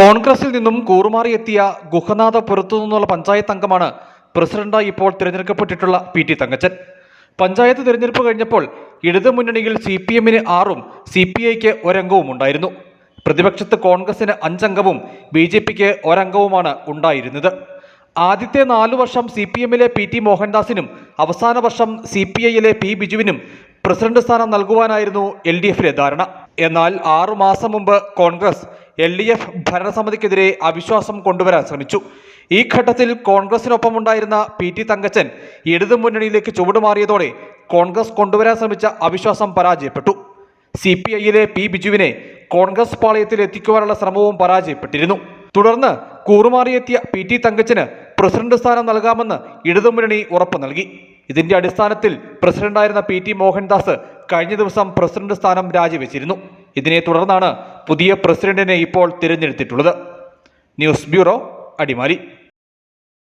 കോൺഗ്രസിൽ നിന്നും കൂറുമാറിയെത്തിയ ഗുഹനാഥപുരത്തു നിന്നുള്ള പഞ്ചായത്ത് അംഗമാണ് പ്രസിഡന്റായി ഇപ്പോൾ തിരഞ്ഞെടുക്കപ്പെട്ടിട്ടുള്ള പി ടി തങ്കച്ചൻ. പഞ്ചായത്ത് തിരഞ്ഞെടുപ്പ് കഴിഞ്ഞപ്പോൾ ഇടതു മുന്നണിയിൽ സി പി എമ്മിന് ആറും സി പി ഐക്ക് ഒരംഗവും ഉണ്ടായിരുന്നു. പ്രതിപക്ഷത്ത് കോൺഗ്രസിന് അഞ്ചംഗവും ബി ജെ പിക്ക് ഒരംഗവുമാണ് ഉണ്ടായിരുന്നത്. ആദ്യത്തെ നാലു വർഷം സി പി എമ്മിലെ പി ടി മോഹൻദാസിനും അവസാന വർഷം സി പി ഐയിലെ പി ബിജുവിനും പ്രസിഡന്റ് സ്ഥാനം നൽകുവാനായിരുന്നു എൽ ഡി എഫിലെ ധാരണ. എന്നാൽ ആറുമാസം മുമ്പ് കോൺഗ്രസ് എൽ ഡി എഫ് ഭരണസമിതിക്കെതിരെ അവിശ്വാസം കൊണ്ടുവരാൻ ശ്രമിച്ചു. ഈ ഘട്ടത്തിൽ കോൺഗ്രസിനൊപ്പമുണ്ടായിരുന്ന പി ടി തങ്കച്ചൻ ഇടതു മുന്നണിയിലേക്ക് ചുവടുമാറിയതോടെ കോൺഗ്രസ് കൊണ്ടുവരാൻ ശ്രമിച്ച അവിശ്വാസം പരാജയപ്പെട്ടു. സി പി ഐയിലെ പി ബിജുവിനെ കോൺഗ്രസ് പാളയത്തിൽ എത്തിക്കുവാനുള്ള ശ്രമവും പരാജയപ്പെട്ടിരുന്നു. തുടർന്ന് കൂറുമാറിയെത്തിയ പി ടി തങ്കച്ചന് പ്രസിഡന്റ് സ്ഥാനം നൽകാമെന്ന് ഇടതുമുന്നണി ഉറപ്പു നൽകി. ഇതിന്റെ അടിസ്ഥാനത്തിൽ പ്രസിഡന്റായിരുന്ന പി ടി മോഹൻദാസ് കഴിഞ്ഞ ദിവസം പ്രസിഡന്റ് സ്ഥാനം രാജിവെച്ചിരുന്നു. ഇതിനെ തുടർന്നാണ് പുതിയ പ്രസിഡന്റിനെ ഇപ്പോൾ തിരഞ്ഞെടുത്തിട്ടുള്ളത്. News bureau Adimali.